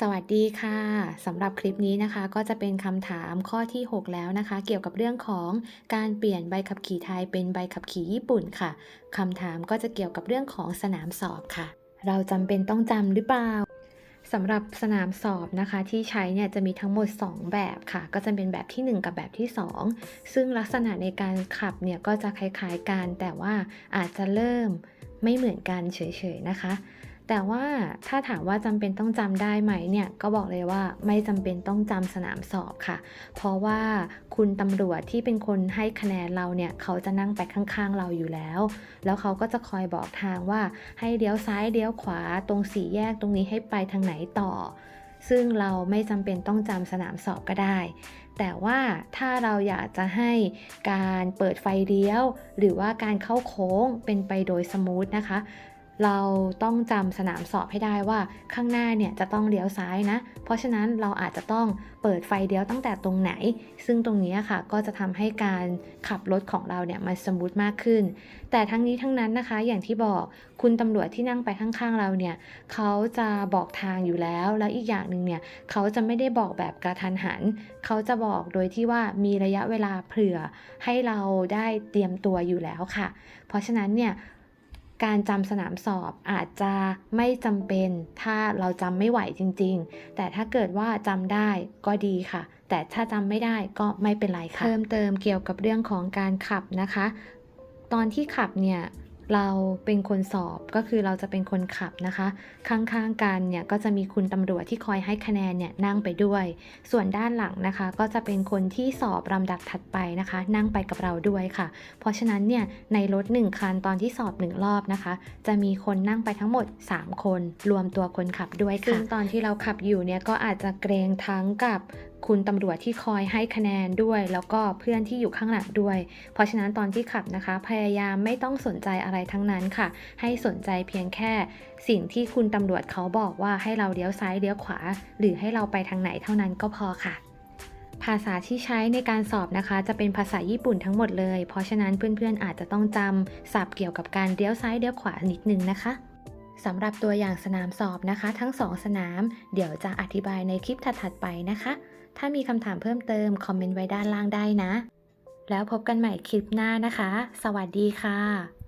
สวัสดีค่ะสำหรับคลิปนี้นะคะ ก็จะเป็นคำถามข้อที่ 6 แล้วนะคะ เกี่ยวกับเรื่องของการเปลี่ยนใบขับขี่ไทยเป็นใบขับขี่ญี่ปุ่นค่ะคำถามก็จะเกี่ยวกับเรื่องของสนามสอบค่ะ เราจำเป็นต้องจำหรือเปล่าสำหรับสนามสอบนะคะที่ใช้เนี่ยจะมีทั้งหมด 2 แบบค่ะ ก็จะเป็นแบบทีหนึ่1 กับแบบที่ 2 ซึ่งลักษณะในการขับเนี่ยก็จะคล้ายๆกันแต่ว่าอาจจะเริ่มไม่เหมือนกันเฉยๆนะคะ แต่ว่าถ้าถามว่าจำเป็นต้องจำได้ไหมเนี่ยก็บอกเลยว่าไม่จำเป็นต้องจำสนามสอบค่ะ เพราะว่าคุณตำรวจที่เป็นคนให้คะแนนเราเนี่ยเขาจะนั่งไปข้างๆเราอยู่แล้ว แล้วเขาก็จะคอยบอกทางว่าให้เลี้ยวซ้ายเลี้ยวขวาตรงสี่แยกตรงนี้ให้ไปทางไหนต่อ ซึ่งเราไม่จำเป็นต้องจำสนามสอบก็ได้แต่ว่าถ้าเราอยากจะให้การเปิดไฟเลี้ยว หรือว่าการเข้าโค้งเป็นไปโดยสมูทนะคะ เราต้องจำสนามสอบให้ได้ว่าข้างหน้าเนี่ยจะต้องเลี้ยวซ้ายนะ เพราะฉะนั้นเราอาจจะต้องเปิดไฟเลี้ยวตั้งแต่ตรงไหน ซึ่งตรงนี้ค่ะก็จะทำให้การขับรถของเราเนี่ยมันสมูทมากขึ้น แต่ทั้งนี้ทั้งนั้นนะคะ อย่างที่บอกคุณตำรวจที่นั่งไปข้างๆเราเนี่ยเขาจะบอกทางอยู่แล้ว แล้วอีกอย่างหนึ่งเนี่ยเขาจะไม่ได้บอกแบบกระทันหัน เขาจะบอกโดยที่ว่ามีระยะเวลาเผื่อให้เราได้เตรียมตัวอยู่แล้วค่ะ เพราะฉะนั้นเนี่ย การจำสนามสอบอาจจะไม่จำเป็น ถ้าเราจำไม่ไหวจริง ๆ แต่ถ้าเกิดว่าจำได้ก็ดีค่ะ แต่ถ้าจำไม่ได้ก็ไม่เป็นไรค่ะ เพิ่มเติมเกี่ยวกับเรื่องของการขับนะคะ ตอนที่ขับเนี่ย เราเป็นคนสอบก็คือเราจะเป็นคนขับนะคะ ข้างๆกันเนี่ยก็จะมีคุณตำรวจที่คอยให้คะแนนเนี่ยนั่งไปด้วย ส่วนด้านหลังนะคะ ก็จะเป็นคนที่สอบลำดับถัดไปนะคะ นั่งไปกับเราด้วยค่ะ เพราะฉะนั้นเนี่ยในรถ1คันตอนที่สอบ 1 รอบนะคะ จะมีคนนั่งไปทั้งหมด 3 คน รวมตัวคนขับด้วยค่ะซึ่งตอนที่เราขับอยู่เนี่ยก็อาจจะเกรงทั้งกับ คุณตำรวจที่คอยให้คะแนนด้วย แล้วก็เพื่อนที่อยู่ข้างหลังด้วย เพราะฉะนั้นตอนที่ขับนะคะ พยายามไม่ต้องสนใจอะไรทั้งนั้นค่ะ ให้สนใจเพียงแค่ สิ่งที่คุณตำรวจเขาบอกว่าให้เราเลี้ยวซ้ายเลี้ยวขวา หรือให้เราไปทางไหนเท่านั้นก็พอค่ะภาษาที่ใช้ในการสอบนะคะจะเป็นภาษาญี่ปุ่นทั้งหมดเลย เพราะฉะนั้นเพื่อนๆอาจจะต้องจำศัพท์เกี่ยวกับการเลี้ยวซ้ายเลี้ยวขวานิดนึงนะคะสำหรับตัวอย่างสนามสอบนะคะ ทั้ง2สนาม เดี๋ยวจะอธิบายในคลิปถัดๆไปนะคะ ถ้ามีคำถามเพิ่มเติม คอมเมนต์ไว้ด้านล่างได้นะ แล้วพบกันใหม่คลิปหน้านะคะ สวัสดีค่ะ